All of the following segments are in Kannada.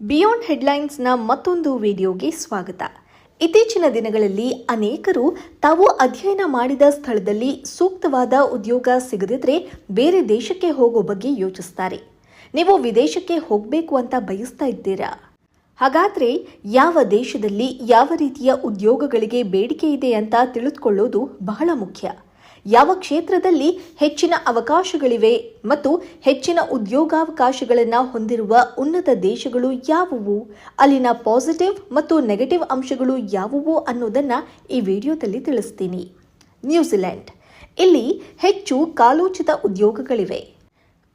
ಬಿಯಾಂಡ್ ಹೆಡ್ಲೈನ್ಸ್ನ ಮತ್ತೊಂದು ವಿಡಿಯೋಗೆ ಸ್ವಾಗತ. ಇತ್ತೀಚಿನ ದಿನಗಳಲ್ಲಿ ಅನೇಕರು ತಾವು ಅಧ್ಯಯನ ಮಾಡಿದ ಸ್ಥಳದಲ್ಲಿ ಸೂಕ್ತವಾದ ಉದ್ಯೋಗ ಸಿಗದಿದ್ರೆ ಬೇರೆ ದೇಶಕ್ಕೆ ಹೋಗೋ ಬಗ್ಗೆ ಯೋಚಿಸ್ತಾರೆ. ನೀವು ವಿದೇಶಕ್ಕೆ ಹೋಗಬೇಕು ಅಂತ ಬಯಸ್ತಾ ಇದ್ದೀರಾ? ಹಾಗಾದರೆ ಯಾವ ದೇಶದಲ್ಲಿ ಯಾವ ರೀತಿಯ ಉದ್ಯೋಗಗಳಿಗೆ ಬೇಡಿಕೆ ಇದೆ ಅಂತ ತಿಳಿದುಕೊಳ್ಳೋದು ಬಹಳ ಮುಖ್ಯ. ಯಾವ ಕ್ಷೇತ್ರದಲ್ಲಿ ಹೆಚ್ಚಿನ ಅವಕಾಶಗಳಿವೆ ಮತ್ತು ಹೆಚ್ಚಿನ ಉದ್ಯೋಗಾವಕಾಶಗಳನ್ನು ಹೊಂದಿರುವ ಉನ್ನತ ದೇಶಗಳು ಯಾವುವು? ಅಲ್ಲಿನ ಪಾಸಿಟಿವ್ ಮತ್ತು ನೆಗೆಟಿವ್ ಅಂಶಗಳು ಯಾವುವು ಅನ್ನೋದನ್ನು ಈ ವಿಡಿಯೋದಲ್ಲಿ ತಿಳಿಸ್ತೀನಿ. ನ್ಯೂಜಿಲೆಂಡ್ ಇಲ್ಲಿ ಹೆಚ್ಚು ಕಾಲೋಚಿತ ಉದ್ಯೋಗಗಳಿವೆ.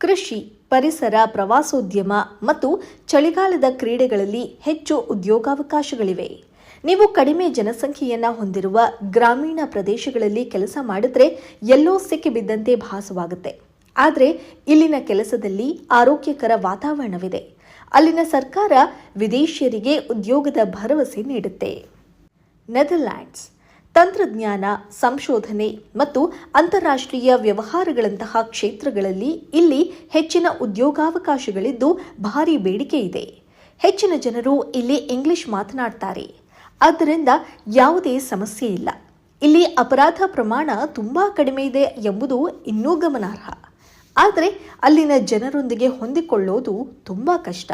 ಕೃಷಿ, ಪರಿಸರ, ಪ್ರವಾಸೋದ್ಯಮ ಮತ್ತು ಚಳಿಗಾಲದ ಕ್ರೀಡೆಗಳಲ್ಲಿ ಹೆಚ್ಚು ಉದ್ಯೋಗಾವಕಾಶಗಳಿವೆ. ನೀವು ಕಡಿಮೆ ಜನಸಂಖ್ಯೆಯನ್ನ ಹೊಂದಿರುವ ಗ್ರಾಮೀಣ ಪ್ರದೇಶಗಳಲ್ಲಿ ಕೆಲಸ ಮಾಡಿದ್ರೆ ಎಲ್ಲೋ ಸಿಕ್ಕಿಬಿದ್ದಂತೆ ಭಾಸವಾಗುತ್ತೆ. ಆದರೆ ಇಲ್ಲಿನ ಕೆಲಸದಲ್ಲಿ ಆರೋಗ್ಯಕರ ವಾತಾವರಣವಿದೆ. ಅಲ್ಲಿನ ಸರ್ಕಾರ ವಿದೇಶಿಯರಿಗೆ ಉದ್ಯೋಗದ ಭರವಸೆ ನೀಡುತ್ತೆ. ನೆದರ್ಲ್ಯಾಂಡ್ಸ್ ತಂತ್ರಜ್ಞಾನ, ಸಂಶೋಧನೆ ಮತ್ತು ಅಂತಾರಾಷ್ಟ್ರೀಯ ವ್ಯವಹಾರಗಳಂತಹ ಕ್ಷೇತ್ರಗಳಲ್ಲಿ ಇಲ್ಲಿ ಹೆಚ್ಚಿನ ಉದ್ಯೋಗಾವಕಾಶಗಳಿದ್ದು ಭಾರಿ ಬೇಡಿಕೆ ಇದೆ. ಹೆಚ್ಚಿನ ಜನರು ಇಲ್ಲಿ ಇಂಗ್ಲಿಷ್ ಮಾತನಾಡ್ತಾರೆ. ಆದ್ದರಿಂದ ಯಾವುದೇ ಸಮಸ್ಯೆ ಇಲ್ಲ. ಇಲ್ಲಿ ಅಪರಾಧ ಪ್ರಮಾಣ ತುಂಬ ಕಡಿಮೆ ಇದೆ ಎಂಬುದು ಇನ್ನೂ ಗಮನಾರ್ಹ. ಆದರೆ ಅಲ್ಲಿನ ಜನರೊಂದಿಗೆ ಹೊಂದಿಕೊಳ್ಳೋದು ತುಂಬ ಕಷ್ಟ.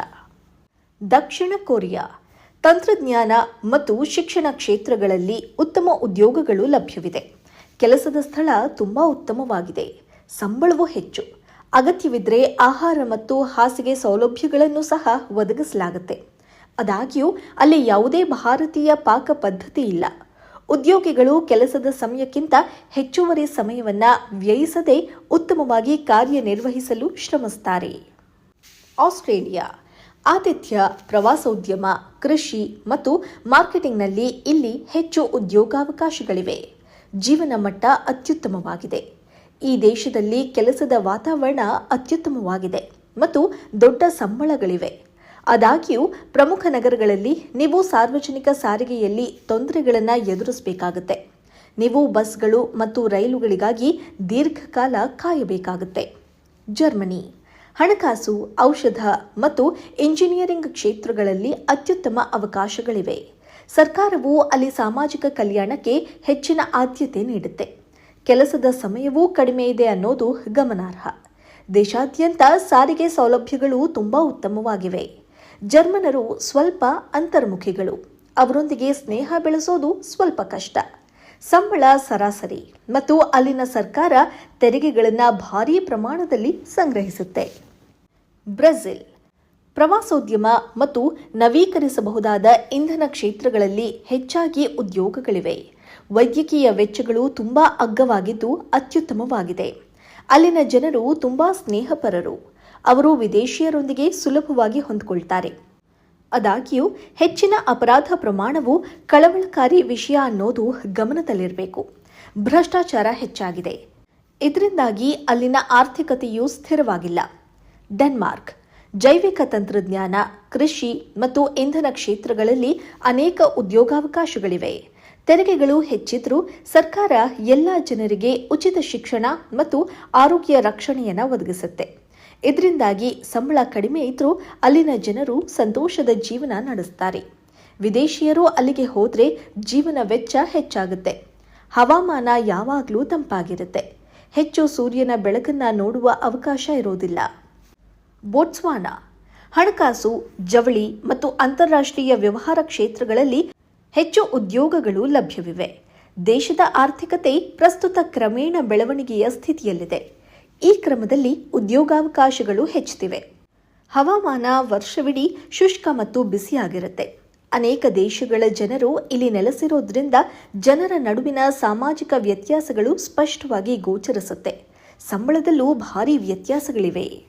ದಕ್ಷಿಣ ಕೊರಿಯಾ. ತಂತ್ರಜ್ಞಾನ ಮತ್ತು ಶಿಕ್ಷಣ ಕ್ಷೇತ್ರಗಳಲ್ಲಿ ಉತ್ತಮ ಉದ್ಯೋಗಗಳು ಲಭ್ಯವಿದೆ. ಕೆಲಸದ ಸ್ಥಳ ತುಂಬ ಉತ್ತಮವಾಗಿದೆ. ಸಂಬಳವೂ ಹೆಚ್ಚು. ಅಗತ್ಯವಿದ್ದರೆ ಆಹಾರ ಮತ್ತು ಹಾಸಿಗೆ ಸೌಲಭ್ಯಗಳನ್ನು ಸಹ ಒದಗಿಸಲಾಗುತ್ತೆ. ಆದಾಗ್ಯೂ, ಅಲ್ಲಿ ಯಾವುದೇ ಭಾರತೀಯ ಪಾಕ ಪದ್ಧತಿ ಇಲ್ಲ. ಉದ್ಯೋಗಿಗಳು ಕೆಲಸದ ಸಮಯಕ್ಕಿಂತ ಹೆಚ್ಚುವರಿ ಸಮಯವನ್ನ ವ್ಯಯಿಸದೆ ಉತ್ತಮವಾಗಿ ಕಾರ್ಯನಿರ್ವಹಿಸಲು ಶ್ರಮಿಸುತ್ತಾರೆ ಆಸ್ಟ್ರೇಲಿಯಾ. ಆತಿಥ್ಯ ಪ್ರವಾಸೋದ್ಯಮ, ಕೃಷಿ ಮತ್ತು ಮಾರ್ಕೆಟಿಂಗ್ನಲ್ಲಿ ಇಲ್ಲಿ ಹೆಚ್ಚು ಉದ್ಯೋಗಾವಕಾಶಗಳಿವೆ. ಜೀವನ ಮಟ್ಟ ಅತ್ಯುತ್ತಮವಾಗಿದೆ. ಈ ದೇಶದಲ್ಲಿ ಕೆಲಸದ ವಾತಾವರಣ ಅತ್ಯುತ್ತಮವಾಗಿದೆ ಮತ್ತು ದೊಡ್ಡ ಸಂಬಳಗಳಿವೆ. ಆದಾಗ್ಯೂ ಪ್ರಮುಖ ನಗರಗಳಲ್ಲಿ ನೀವು ಸಾರ್ವಜನಿಕ ಸಾರಿಗೆಯಲ್ಲಿ ತೊಂದರೆಗಳನ್ನು ಎದುರಿಸಬೇಕಾಗುತ್ತೆ. ನೀವು ಬಸ್ಗಳು ಮತ್ತು ರೈಲುಗಳಿಗಾಗಿ ದೀರ್ಘಕಾಲ ಕಾಯಬೇಕಾಗುತ್ತೆ. ಜರ್ಮನಿ. ಹಣಕಾಸು, ಔಷಧ ಮತ್ತು ಇಂಜಿನಿಯರಿಂಗ್ ಕ್ಷೇತ್ರಗಳಲ್ಲಿ ಅತ್ಯುತ್ತಮ ಅವಕಾಶಗಳಿವೆ. ಸರ್ಕಾರವು ಅಲ್ಲಿ ಸಾಮಾಜಿಕ ಕಲ್ಯಾಣಕ್ಕೆ ಹೆಚ್ಚಿನ ಆದ್ಯತೆ ನೀಡುತ್ತೆ. ಕೆಲಸದ ಸಮಯವೂ ಕಡಿಮೆ ಇದೆ ಅನ್ನೋದು ಗಮನಾರ್ಹ. ದೇಶಾದ್ಯಂತ ಸಾರಿಗೆ ಸೌಲಭ್ಯಗಳು ತುಂಬಾ ಉತ್ತಮವಾಗಿವೆ. ಜರ್ಮನರು ಸ್ವಲ್ಪ ಅಂತರ್ಮುಖಿಗಳು. ಅವರೊಂದಿಗೆ ಸ್ನೇಹ ಬೆಳೆಸೋದು ಸ್ವಲ್ಪ ಕಷ್ಟ. ಸಂಬಳ ಸರಾಸರಿ ಮತ್ತು ಅಲ್ಲಿನ ಸರ್ಕಾರ ತೆರಿಗೆಗಳನ್ನು ಭಾರೀ ಪ್ರಮಾಣದಲ್ಲಿ ಸಂಗ್ರಹಿಸುತ್ತೆ. ಬ್ರೆಜಿಲ್ ಪ್ರವಾಸೋದ್ಯಮ ಮತ್ತು ನವೀಕರಿಸಬಹುದಾದ ಇಂಧನ ಕ್ಷೇತ್ರಗಳಲ್ಲಿ ಹೆಚ್ಚಾಗಿ ಉದ್ಯೋಗಗಳಿವೆ. ವೈದ್ಯಕೀಯ ವೆಚ್ಚಗಳು ತುಂಬಾ ಅಗ್ಗವಾಗಿದ್ದು ಅತ್ಯುತ್ತಮವಾಗಿದೆ. ಅಲ್ಲಿನ ಜನರು ತುಂಬಾ ಸ್ನೇಹಪರರು. ಅವರು ವಿದೇಶಿಯರೊಂದಿಗೆ ಸುಲಭವಾಗಿ ಹೊಂದಿಕೊಳ್ತಾರೆ. ಆದಾಗ್ಯೂ, ಹೆಚ್ಚಿನ ಅಪರಾಧ ಪ್ರಮಾಣವು ಕಳವಳಕಾರಿ ವಿಷಯ ಅನ್ನೋದು ಗಮನದಲ್ಲಿರಬೇಕು. ಭ್ರಷ್ಟಾಚಾರ ಹೆಚ್ಚಾಗಿದೆ. ಇದರಿಂದಾಗಿ ಅಲ್ಲಿನ ಆರ್ಥಿಕತೆಯು ಸ್ಥಿರವಾಗಿಲ್ಲ. ಡೆನ್ಮಾರ್ಕ್. ಜೈವಿಕ ತಂತ್ರಜ್ಞಾನ, ಕೃಷಿ ಮತ್ತು ಇಂಧನ ಕ್ಷೇತ್ರಗಳಲ್ಲಿ ಅನೇಕ ಉದ್ಯೋಗಾವಕಾಶಗಳಿವೆ. ತೆರಿಗೆಗಳು ಹೆಚ್ಚಿದ್ರೂ ಸರ್ಕಾರ ಎಲ್ಲ ಜನರಿಗೆ ಉಚಿತ ಶಿಕ್ಷಣ ಮತ್ತು ಆರೋಗ್ಯ ರಕ್ಷಣೆಯನ್ನು ಒದಗಿಸುತ್ತೆ. ಇದರಿಂದಾಗಿ ಸಂಬಳ ಕಡಿಮೆ ಇದ್ದರೂ ಅಲ್ಲಿನ ಜನರು ಸಂತೋಷದ ಜೀವನ ನಡೆಸ್ತಾರೆ. ವಿದೇಶಿಯರು ಅಲ್ಲಿಗೆ ಹೋದರೆ ಜೀವನ ವೆಚ್ಚ ಹೆಚ್ಚಾಗುತ್ತೆ. ಹವಾಮಾನ ಯಾವಾಗಲೂ ತಂಪಾಗಿರುತ್ತೆ. ಹೆಚ್ಚು ಸೂರ್ಯನ ಬೆಳಕನ್ನು ನೋಡುವ ಅವಕಾಶ ಇರೋದಿಲ್ಲ. ಬೋಟ್ಸ್ವಾನ ಹಣಕಾಸು, ಜವಳಿ ಮತ್ತು ಅಂತಾರಾಷ್ಟ್ರೀಯ ವ್ಯವಹಾರ ಕ್ಷೇತ್ರಗಳಲ್ಲಿ ಹೆಚ್ಚು ಉದ್ಯೋಗಗಳು ಲಭ್ಯವಿವೆ. ದೇಶದ ಆರ್ಥಿಕತೆ ಪ್ರಸ್ತುತ ಕ್ರಮೇಣ ಬೆಳವಣಿಗೆಯ ಸ್ಥಿತಿಯಲ್ಲಿದೆ. ಈ ಕ್ರಮದಲ್ಲಿ ಉದ್ಯೋಗಾವಕಾಶಗಳು ಹೆಚ್ಚುತ್ತಿವೆ. ಹವಾಮಾನ ವರ್ಷವಿಡೀ ಶುಷ್ಕ ಮತ್ತು ಬಿಸಿಯಾಗಿರುತ್ತೆ. ಅನೇಕ ದೇಶಗಳ ಜನರು ಇಲ್ಲಿ ನೆಲೆಸಿರೋದ್ರಿಂದ ಜನರ ನಡುವಿನ ಸಾಮಾಜಿಕ ವ್ಯತ್ಯಾಸಗಳು ಸ್ಪಷ್ಟವಾಗಿ ಗೋಚರಿಸುತ್ತೆ. ಸಂಬಳದಲ್ಲೂ ಭಾರಿ ವ್ಯತ್ಯಾಸಗಳಿವೆ.